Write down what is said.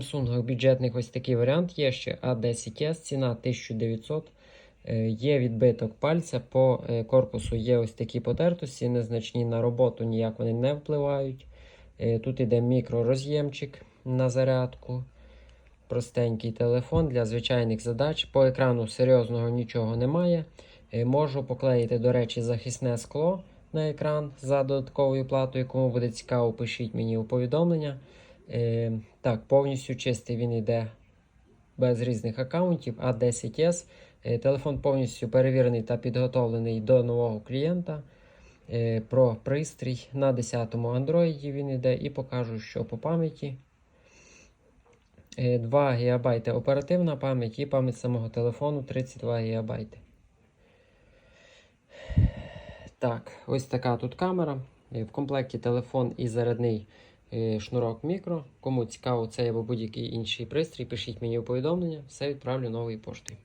Samsung бюджетних ось такий варіант є ще A10S, ціна 1900. Е, Є відбиток пальця, по е, корпусу є ось такі потертості, незначні на роботу, ніяк вони не впливають. Е, Тут іде мікророз'ємчик на зарядку. Простенький телефон для звичайних задач. По екрану серйозного нічого немає. Можу поклеїти, до речі, захисне скло на екран за додатковою платою. Кому буде цікаво, пишіть мені у повідомлення. Е, Так, повністю чистий він йде без різних аккаунтів. А10S. Е, Телефон повністю перевірений та підготовлений до нового клієнта. Е, Про пристрій на 10-му Android він йде і покажу, що по пам'яті. Е, 2 ГБ оперативна пам'ять і пам'ять самого телефону 32 ГБ. Так, ось така тут камера. Е, В комплекті телефон і зарядний е, шнурок мікро. Кому цікаво цей або будь-який інший пристрій, пишіть мені у повідомлення, все відправлю новою поштою.